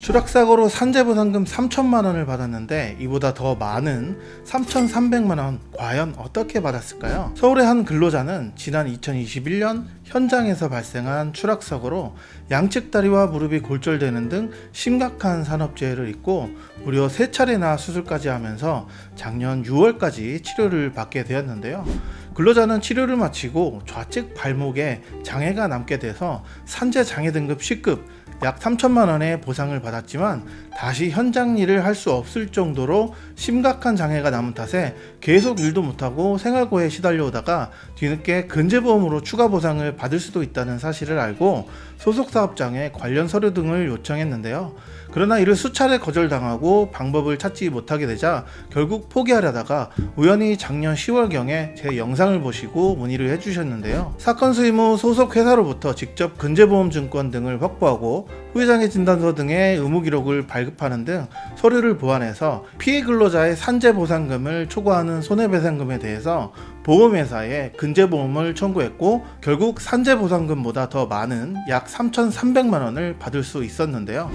추락사고로 산재보상금 3천만 원을 받았는데 이보다 더 많은 3,300만 원 과연 어떻게 받았을까요? 서울의 한 근로자는 지난 2021년 현장에서 발생한 추락사고로 양측 다리와 무릎이 골절되는 등 심각한 산업재해를 입고 무려 세 차례나 수술까지 하면서 작년 6월까지 치료를 받게 되었는데요. 근로자는 치료를 마치고 좌측 발목에 장애가 남게 돼서 산재 장애 등급 10급 약 3천만 원의 보상을 받았지만 다시 현장 일을 할 수 없을 정도로 심각한 장애가 남은 탓에 계속 일도 못하고 생활고에 시달려 오다가 뒤늦게 근제보험으로 추가 보상을 받을 수도 있다는 사실을 알고 소속 사업장에 관련 서류 등을 요청했는데요. 그러나 이를 수차례 거절당하고 방법을 찾지 못하게 되자 결국 포기하려다가 우연히 작년 10월경에 제 영상을 보시고 문의를 해주셨는데요. 사건 수임 후 소속 회사로부터 직접 근제보험증권 등을 확보하고 후유장애 진단서 등의 의무 기록을 발급하는 등 서류를 보완해서 피해 근로자의 산재 보상금을 초과하는 손해배상금에 대해서 보험회사에 근제보험을 청구했고 결국 산재 보상금보다 더 많은 약 3,300만 원을 받을 수 있었는데요.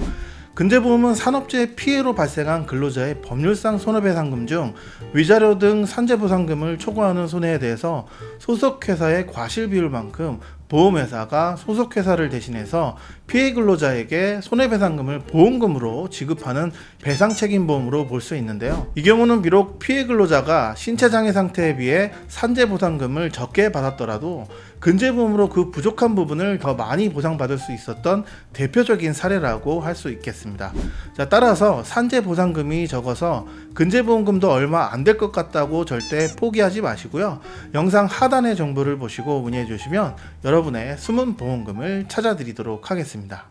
근제보험은 산업재해 피해로 발생한 근로자의 법률상 손해배상금 중 위자료 등 산재보상금을 초과하는 손해에 대해서 소속회사의 과실 비율만큼 보험회사가 소속회사를 대신해서 피해 근로자에게 손해배상금을 보험금으로 지급하는 배상책임보험으로 볼 수 있는데요. 이 경우는 비록 피해 근로자가 신체장애 상태에 비해 산재보상금을 적게 받았더라도 근제보험으로 그 부족한 부분을 더 많이 보상받을 수 있었던 대표적인 사례라고 할 수 있겠습니다. 자, 따라서 산재보상금이 적어서 근제보험금도 얼마 안 될 것 같다고 절대 포기하지 마시고요. 영상 하단의 정보를 보시고 문의해 주시면 여러분의 숨은 보험금을 찾아드리도록 하겠습니다.